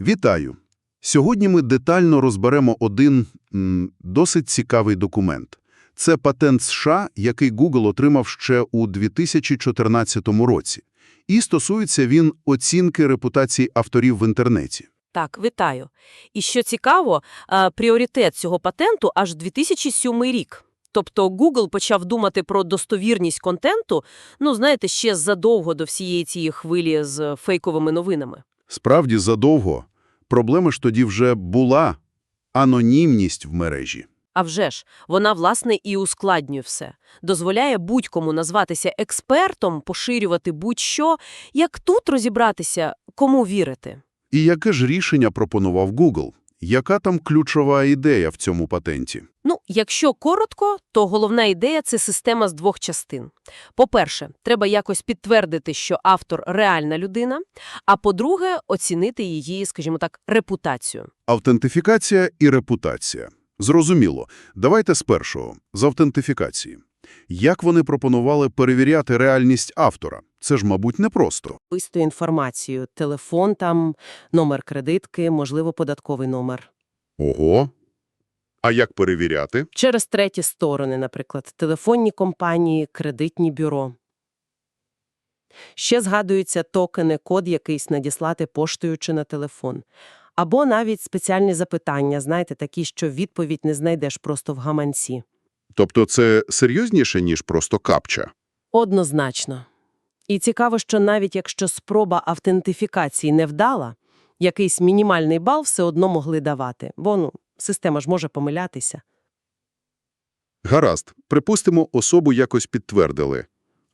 Вітаю! Сьогодні ми детально розберемо один м, досить цікавий документ. Це патент США, який Google отримав ще у 2014 році. І стосується він оцінки репутації авторів в інтернеті. Так, вітаю. І що цікаво, е, пріоритет цього патенту аж 2007 рік. Тобто Google почав думати про достовірність контенту, ну, знаєте, ще задовго до всієї цієї хвилі з фейковими новинами. Справді, задовго. Проблема ж тоді вже була – анонімність в мережі. А вже ж, вона, власне, і ускладнює все. Дозволяє будь-кому назватися експертом, поширювати будь-що, як тут розібратися, кому вірити. І яке ж рішення пропонував Google? Яка там ключова ідея в цьому патенті? Ну, якщо коротко, то головна ідея – це система з двох частин. По-перше, треба якось підтвердити, що автор – реальна людина, а по-друге, оцінити її, скажімо так, репутацію. Автентифікація і репутація. Зрозуміло. Давайте з першого, з автентифікації. Як вони пропонували перевіряти реальність автора? Це ж, мабуть, непросто. Вистою інформацію, телефон там, номер кредитки, можливо, податковий номер. Ого. А як перевіряти? Через треті сторони, наприклад, телефонні компанії, кредитні бюро. Ще згадуються токени, код якийсь надіслати поштою чи на телефон. Або навіть спеціальні запитання, знаєте, такі, що відповідь не знайдеш просто в гаманці. Тобто це серйозніше, ніж просто капча? Однозначно. І цікаво, що навіть якщо спроба автентифікації не вдала, якийсь мінімальний бал все одно могли давати, бо ну, система ж може помилятися. Гаразд. Припустимо, особу якось підтвердили.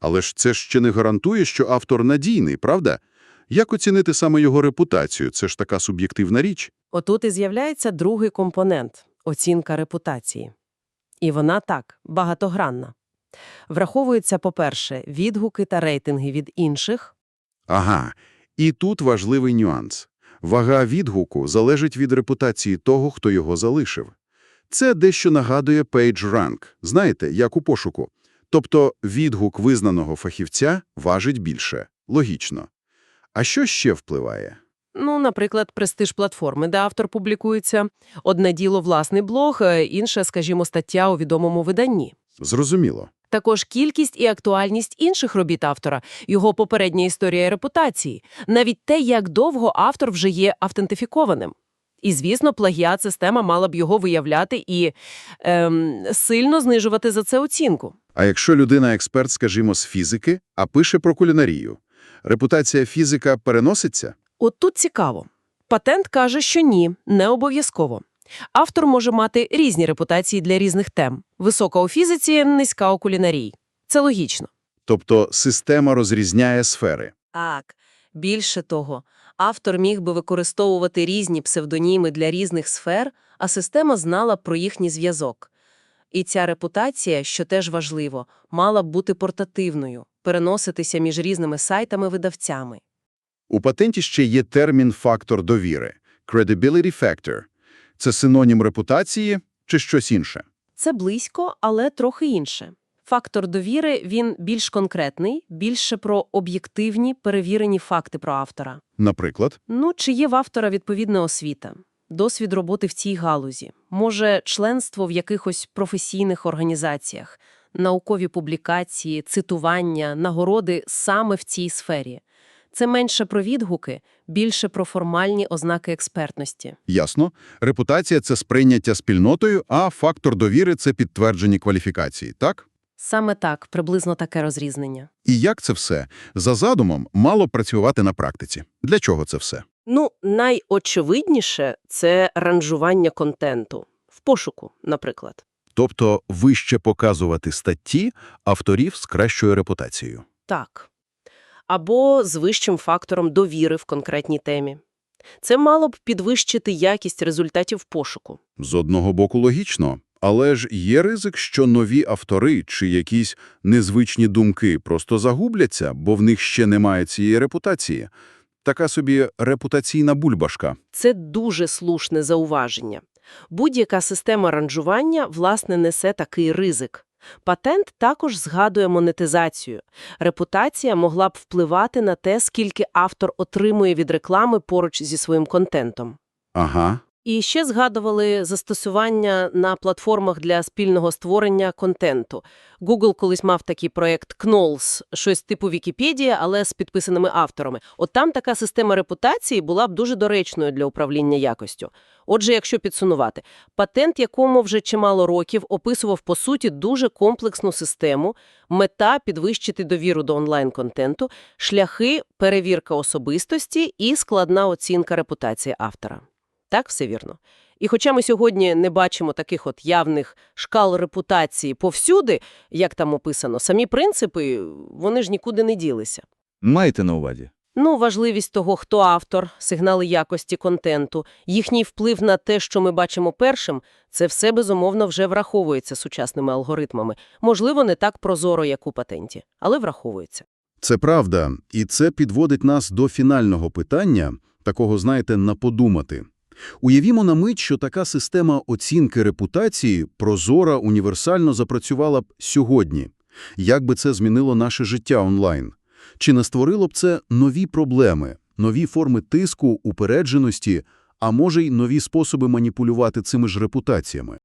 Але ж це ще не гарантує, що автор надійний, правда? Як оцінити саме його репутацію? Це ж така суб'єктивна річ. Отут і з'являється другий компонент – оцінка репутації. І вона так, багатогранна. Враховуються, по-перше, відгуки та рейтинги від інших, Ага. І тут важливий нюанс. Вага відгуку залежить від репутації того, хто його залишив. Це дещо нагадує PageRank, знаєте, як у пошуку. Тобто відгук визнаного фахівця важить більше. Логічно. А що ще впливає? Ну, наприклад, престиж платформи, де автор публікується, одне діло власний блог, е, інше, скажімо, стаття у відомому виданні. Зрозуміло. Також кількість і актуальність інших робіт автора, його попередня історія репутації, навіть те, як довго автор вже є автентифікованим. І, звісно, плагіат-система мала б його виявляти і ем, сильно знижувати за це оцінку. А якщо людина експерт, скажімо, з фізики, а пише про кулінарію, репутація фізика переноситься? От тут цікаво. Патент каже, що ні, не обов'язково. Автор може мати різні репутації для різних тем. Висока у фізиці, низька у кулінарії. Це логічно. Тобто система розрізняє сфери. Так, більше того, автор міг би використовувати різні псевдоніми для різних сфер, а система знала про їхній зв'язок. І ця репутація, що теж важливо, мала б бути портативною, переноситися між різними сайтами-видавцями. У патенті ще є термін «фактор довіри» – credibility factor. Це синонім репутації чи щось інше? Це близько, але трохи інше. Фактор довіри, він більш конкретний, більше про об'єктивні, перевірені факти про автора. Наприклад, Ну, чи є в автора відповідна освіта, досвід роботи в цій галузі, може, членство в якихось професійних організаціях, наукові публікації, цитування, нагороди саме в цій сфері. Це менше про відгуки, більше про формальні ознаки експертності. ясно, репутація – це сприйняття спільнотою, а фактор довіри – це підтверджені кваліфікації, так? Саме так, приблизно таке розрізнення. І як це все? За задумом мало працювати на практиці. Для чого це все? Ну, найочевидніше – це ранжування контенту. В пошуку, наприклад. Тобто вище показувати статті авторів з кращою репутацією. Так. Або з вищим фактором довіри в конкретній темі. Це мало б підвищити якість результатів пошуку. З одного боку логічно, але ж є ризик, що нові автори чи якісь незвичні думки просто загубляться, бо в них ще немає цієї репутації. Така собі репутаційна бульбашка. Це дуже слушне зауваження. Будь-яка система ранжування, власне, несе такий ризик. Патент також згадує монетизацію. Репутація могла б впливати на те, скільки автор отримує від реклами поруч зі своїм контентом. Ага. І ще згадували застосування на платформах для спільного створення контенту. Google колись мав такий проєкт Knowles, щось типу Вікіпедія, але з підписаними авторами. От там така система репутації була б дуже доречною для управління якостю. Отже, якщо підсунувати, патент, якому вже чимало років описував, по суті, дуже комплексну систему, мета – підвищити довіру до онлайн-контенту, шляхи – перевірка особистості і складна оцінка репутації автора. Так, все вірно. І хоча ми сьогодні не бачимо таких от явних шкал репутації повсюди, як там описано, самі принципи, вони ж нікуди не ділися. Маєте на увазі? Ну, важливість того, хто автор, сигнали якості контенту, їхній вплив на те, що ми бачимо першим, це все безумовно вже враховується сучасними алгоритмами. Можливо, не так прозоро, як у патенті, але враховується. Це правда, і це підводить нас до фінального питання, такого, знаєте, на подумати. Уявімо на мить, що така система оцінки репутації прозора, універсально запрацювала б сьогодні. Як би це змінило наше життя онлайн? Чи не створило б це нові проблеми, нові форми тиску, упередженості, а може й нові способи маніпулювати цими ж репутаціями?